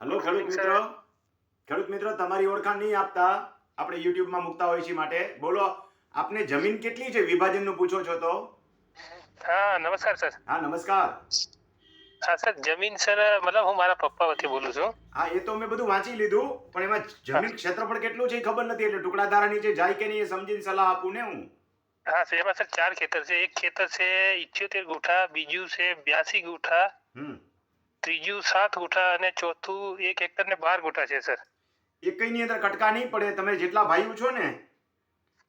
Hello ખેડૂત મિત્રો. ખેડૂત મિત્રો તમારી ઓળખાણ નહીં આપતા. આપણે યુટ્યુબમાં મૂકતા હોય છે માટે. બોલો આપને જમીન કેટલી છે? વિભાજનનું પૂછો છો તો. હા નમસ્કાર સર હા નમસ્કાર. હા સર જમીન સર મતલબ હું મારા પપ્પા વતી બોલું છું. હા એ તો મેં બધું વાંચી લીધું પણ એમાં જમીન ક્ષેત્રફળ કેટલું છે એ ખબર નથી એટલે ટુકડા ધારાની છે જાય કે નહીં એ સમજીને સલાહ આપું ને હું. હા સર એમાં સર ચાર ખેતર છે. એક ખેતર છે ઇઠ્યોતેર ગુઠા બીજું છે બ્યાસી ગુઠા. હમ. ત્રીજું સાત ગુઠા અને ચોથું એક હેક્ટર ને બાર ગુઠા છે સર. એકઈની અંદર કટકા નહીં પડે તમે જેટલા ભાઈઓ છો ને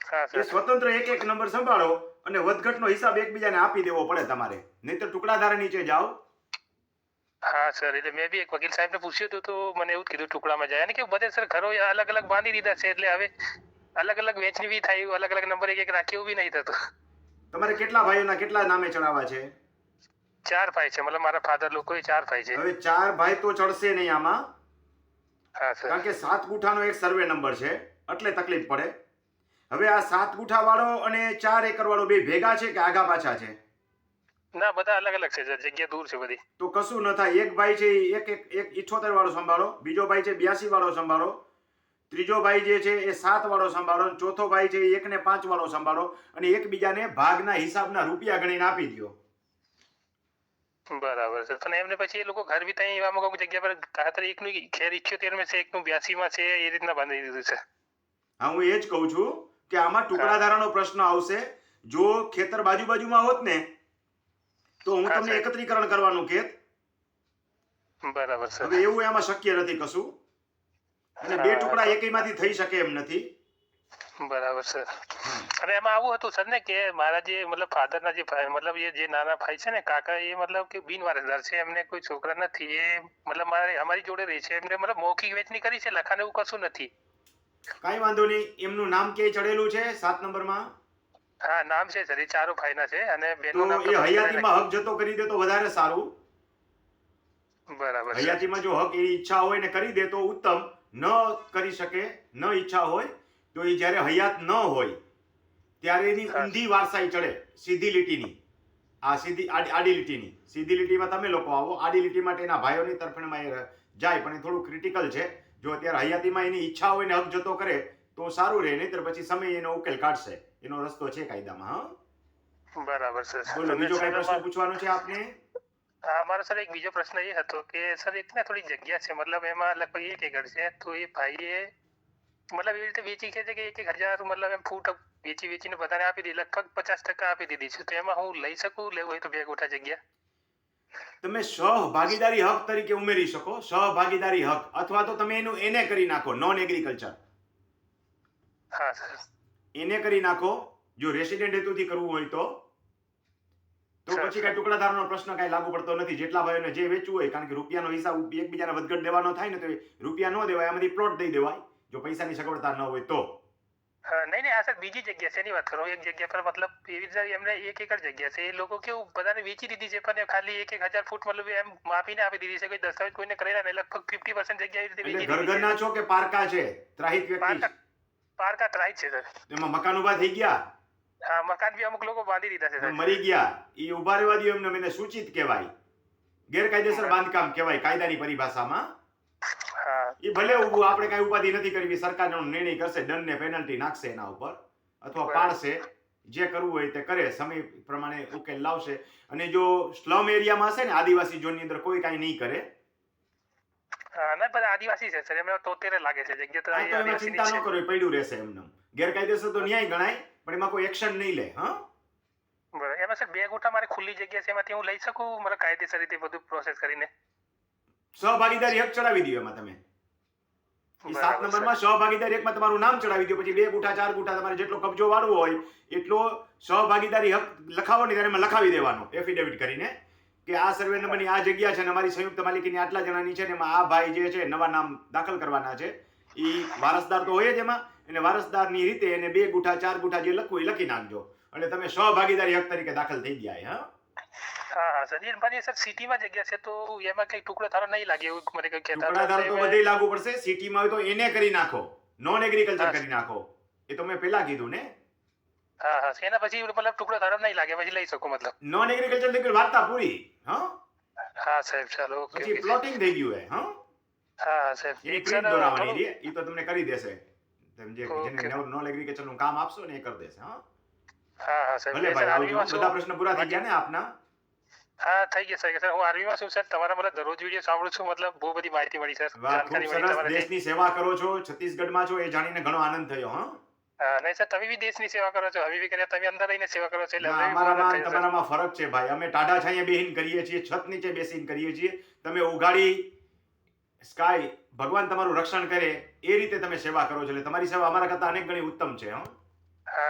હા એ સર સ્વતંત્ર એક એક નંબર સંભાળો અને વધઘટનો હિસાબ એકબીજાને આપી દેવો પડે તમારે. નહીં તો ટુકડા ધારા નીચે જાઓ. હા સર એટલે મેં બી એક વકીલ સાહેબને પૂછ્યું હતું તો મને એવું કીધું ટુકડામાં જાય. કે બધે સર ઘરો અલગ અલગ બાંધી દીધા છે એટલે હવે અલગ અલગ વેચની બી થાય અલગ અલગ નંબર એક એક રાખી એવું બી નહીં થતું. તમારે કેટલા ભાઈઓના કેટલા નામે ચડાવવા છે? ચાર ભાઈ છે. મતલબ મારા ફાધર લોકો ચાર ભાઈ છે. હવે ચાર ભાઈ તો ચડશે નહીં આમાં. કારણ કે સાત ગુઠાનો એક સર્વે નંબર છે. એટલે તકલીફ પડે. હવે આ સાત ગુઠા વાળો અને ચાર એકર વાળો બે ભેગા છે કે આગા પાછા છે? ના બધા અલગ અલગ છે જગ્યા દૂર છે બધી. તો કશું ન થાય. એક ભાઈ છે એક એક એક ઇઠોતેર વાળો સંભાળો. બીજો ભાઈ છે બ્યાસી વાળો સંભાળો. ત્રીજો ભાઈ જે છે એ સાત વાળો સંભાળો. ચોથો ભાઈ છે એક ને પાંચ વાળો સંભાળો. અને એકબીજાને ભાગના હિસાબના રૂપિયા ગણીને આપી દો બરાબર છે. પણ એમને પછી એ લોકો ઘર બી ત્યાં એવા અમુક જગ્યા પર ખાતર એકનું ખેર ઇઠ્યોતેરમાં છે એકનું બ્યાસી માં છે એ રીતના બાંધી દીધું છે. હા હું એ જ કહું છું કે આમાં ટુકડા ધારાનો પ્રશ્ન આવશે. જો ખેતર બાજુ બાજુમાં હોત ને તો હું તમને એકત્રીકરણ કરવાનું કેત બરાબર છે હવે એવું એમાં શક્ય નથી કશું. અને બે. ટુકડા એકઈમાંથી થઈ શકે એમ નથી. બરાબર છે અને એમાં આવું હતું સર ને કે મારા જે મતલબ ફાધર ના જે મતલબ એ જે નાના ભાઈ છે ને કાકા એ મતલબ કે બિન વારસદાર છે એમને કોઈ છોકરા નથી એ મતલબ મારે અમારી જોડે રહે છે એમને મતલબ મૌખિક વેચની કરી છે લખાણ એવું કશું નથી. કાઈ વાંધો નહીં એમનું નામ ક્યાંય ચડેલું છે સાત નંબરમાં? હા નામ છે સર એ ચારો ભાઈના છે અને તો બેનનું નામ એ હયાતીમાં હક જતો કરી દે તો વધારે સારું. બરાબર હયાતીમાં જો હક એની ઈચ્છા હોય ને કરી દે તો ઉત્તમ ન કરી શકે ન ઈચ્છા હોય તો એ જ્યારે હયાત ન હોય ત્યારે એની. ઊંધી વારસાઈ ચડે સીધી લીટીની. આ સીધી આડી લીટીની. સીધી લીટીમાં તમે લોકો આવો આડી લીટી માટે એના ભાઈઓની તરફેણમાં એ જાય પણ એ થોડું ક્રિટિકલ છે. જો અત્યારે હયાતીમાં એની ઈચ્છા હોય ને હક જતો કરે તો સારું રહે નહીતર પછી સમય એનો ઉકેલ કાઢશે. એનો રસ્તો છે કાયદામાં હા? બરાબર છે બોલો બીજો કઈ પ્રશ્ન પૂછવાનો છે આપને? હા મારો સર એક બીજો પ્રશ્ન એ હતો કે સર એક ને થોડી જગ્યા છે મતલબ એમાં લગભગ એક એકર છે તો એ ભાઈએ મતલબ એવી રીતે વેચી છે કે એક એક હજાર મતલબ એમ ફૂટ વેચી વેચીને બધાને આપી દીધી લગભગ પચાસ ટકા આપી દીધી છે. તો એમાં હું લઈ શકું લેવું હોય તો બે ગોઠા જગ્યા. તમે સહભાગીદારી હક તરીકે ઉમેરી શકો સહભાગીદારી હક અથવા તો તમે એનું એને કરી નાખો નોન એગ્રીકલ્ચર હા સર એને કરી નાખો જો રેસિડેન્ટ હેતુથી કરવું હોય તો. તો પછી. કઈ ટુકડાધારનો પ્રશ્ન કઈ લાગુ પડતો નથી. જેટલા ભાઈઓને જે વેચવું હોય કારણ કે રૂપિયાનો હિસાબ એકબીજાને વધઘટ દેવાનો થાય ને તો રૂપિયા ન દેવાય એમાંથી પ્લોટ દઈ દેવાય જો પૈસાની સગવડતા ન હોય તો. નહીં નહીં આ સર બીજી જગ્યા છે એની વાત કરું. એક જગ્યા પર મતલબ એવી રીતે એમને એક એકર જગ્યા છે. એ લોકો કેવું બધાને વેચી દીધી છે પણ ખાલી એક એક હજાર ફૂટ મતલબ એમ માપીને આપી દીધી છે કોઈ દસ્તાવેજ કોઈને કરેલા નહીં લગભગ ફિફ્ટી પર્સન્ટ જગ્યા એવી રીતે એટલે વેચી ઘર દીધી ઘરના છે. કે પારકા છે? ત્રાહિત વ્યક્તિ? પારકા ત્રાહિત છે સર. એમાં મકાન ઊભા થઈ ગયા? હા મકાન બી અમુક લોકો બાંધી દીધા છે સર. મરી ગયા? એ ઊભા રહેવા દો એમને મને સૂચિત કહેવાય. ગેરકાયદેસર બાંધકામ કહેવાય કાયદાની પરિભાષામાં. એ ભલે ઉભું આપણે કઈ ઉપાધિ નથી કરવી સરકાર નિર્ણય કરશે દંડ ને પેનલ્ટી નાખશે એના ઉપર અથવા પાડશે જે કરવું હોય તે કરે સમય પ્રમાણે ઉકેલ લાવશે. અને જો સ્લમ એરિયામાં હશે ને આદિવાસી ઝોનની અંદર કોઈ કાંઈ નહીં કરે. ના બધા આદિવાસી છે સર. એમને તોતેરે લાગે છે જગ્યા તો એમાં ચિંતા ન કરો પડ્યું રહેશે એમને ગેરકાયદેસર તો ન્યાય ગણાય પણ એમાં કોઈ એક્શન નહીં લે હા? બરાબર. એમાં સર બે ગોઠા મારી ખુલ્લી જગ્યા છે એમાંથી હું લઈ શકું? મારે કાયદેસર રીતે બધું પ્રોસેસ કરીને? સહભાગીદારી એક ચડાવી દો એમાં તમે. સાત નંબરમાં સહભાગીદારી એકમાં તમારું નામ ચડાવી દો પછી બે ગુઠા ચાર ગુઠા તમારે જેટલો કબજો વાળવો હોય એટલો સહભાગીદારી હક લખાવો ને ત્યારે એમાં લખાવી દેવાનો એફિડેવિટ કરીને કે આ સર્વે નંબરની આ જગ્યા છે અને અમારી સંયુક્ત માલિકીની આટલા જણાની છે ને એમાં આ ભાઈ જે છે નવા નામ દાખલ કરવાના છે. એ વારસદાર તો હોય જ એમાં અને વારસદારની રીતે એને બે ગુઠા ચાર ગુઠા જે લખવું એ લખી નાખજો. અને તમે સહભાગીદારી હક તરીકે દાખલ થઈ ગયા હા? હા હા સર સિટીમાં જગ્યા છે તો એમાં કઈ ટુકડો નહીં લાગે એવું મને કઈ કહેતા હતા. તો તો બધે લાગુ પડશે. સિટીમાં હોય તો એને કરી નાખો. નોન એગ્રીકલ્ચર કરી નાખો. એ તો મેં પેલા કીધું ને. હા હા એના પછી મતલબ ટુકડો નહીં લાગે પછી લઈ શકું મતલબ. નોન એગ્રીકલ્ચરની વાર્તા પૂરી હા? હા સાહેબ ચાલો ઓકે પછી પ્લોટિંગ થઈ ગયું હે હા? હા હા સાહેબ. પ્રિન્ટ રે એ તો તમને કરી દેશે. તમે જે જેને નો એગ્રીકલ્ચરનું કામ આપશો ને એ કરી દેશે હા? હા સાહેબ. ભલે ભાઈ બધા પ્રશ્ન પૂરા થઈ ગયા ને આપના. હા થઈ ગયા સર સર હું આર્મીમાં છું સર તમારા મતલબ દરરોજ વીડિયો સાંભળું છું. મતલબ બહુ બધી માહિતી મળી સર જાણકારી મળી તમારાથી. દેશની સેવા કરો છો. છત્તીસગઢમાં છો એ જાણીને ઘણો આનંદ થયો હા? નહીં સર તમે બી દેશની સેવા કરો છો. હવે બી કર્યા તમે અંદર રહીને સેવા કરો છો એટલે અમારામાં તમારામાં ફરક છે ભાઈ. અમે ટાઢા છાંયે બેહીન કરીએ છીએ છત નીચે બેસીને કરીએ છીએ. તમે ઉગાડી સ્કાય ભગવાન તમારું રક્ષણ કરે એ રીતે તમે સેવા કરો છો. એટલે તમારી સેવા અમારા કરતા અનેક ગણી ઉત્તમ છે હં?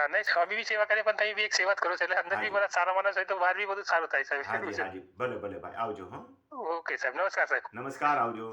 નહીં સ્વામી બી સેવા કરે પણ તમે બી એક સેવા જ કરો છો એટલે અંદર બી. બધા સારા માણસ હોય તો બહાર બી બધું સારું થાય સાહેબ. ભલે ભલે ભાઈ. આવજો હં. ઓકે સાહેબ. નમસ્કાર સાહેબ. નમસ્કાર આવજો.